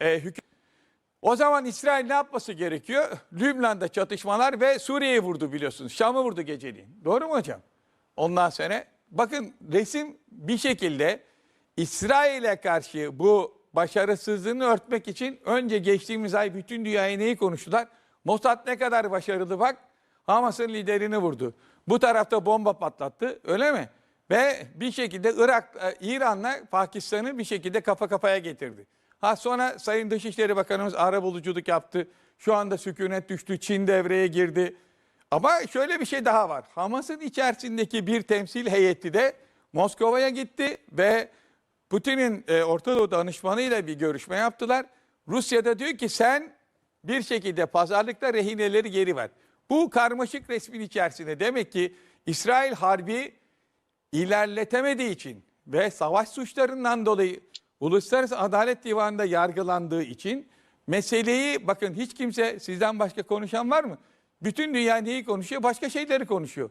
e, hükü- o zaman İsrail ne yapması gerekiyor? Lübnan'da çatışmalar ve Suriye'yi vurdu biliyorsunuz. Şam'ı vurdu geceliğin. Doğru mu hocam? Ondan sonra bakın resim bir şekilde İsrail'e karşı bu başarısızlığını örtmek için önce geçtiğimiz ay bütün dünyaya neyi konuştular? Mossad ne kadar başarılı bak. Hamas'ın liderini vurdu. Bu tarafta bomba patlattı öyle mi? Ve bir şekilde Irak, e, İran'la Pakistan'ı bir şekilde kafa kafaya getirdi. Ha sonra Sayın Dışişleri Bakanımız ara buluculuk yaptı. Şu anda sükunet düştü. Çin devreye girdi. Ama şöyle bir şey daha var. Hamas'ın içerisindeki bir temsil heyeti de Moskova'ya gitti ve Putin'in e, Orta Doğu danışmanıyla bir görüşme yaptılar. Rusya'da diyor ki sen bir şekilde pazarlıkta rehineleri geri ver. Bu karmaşık resmin içerisinde demek ki İsrail harbi ilerletemediği için ve savaş suçlarından dolayı Uluslararası Adalet Divanı'nda yargılandığı için meseleyi bakın hiç kimse sizden başka konuşan var mı? Bütün dünya neyi konuşuyor? Başka şeyleri konuşuyor.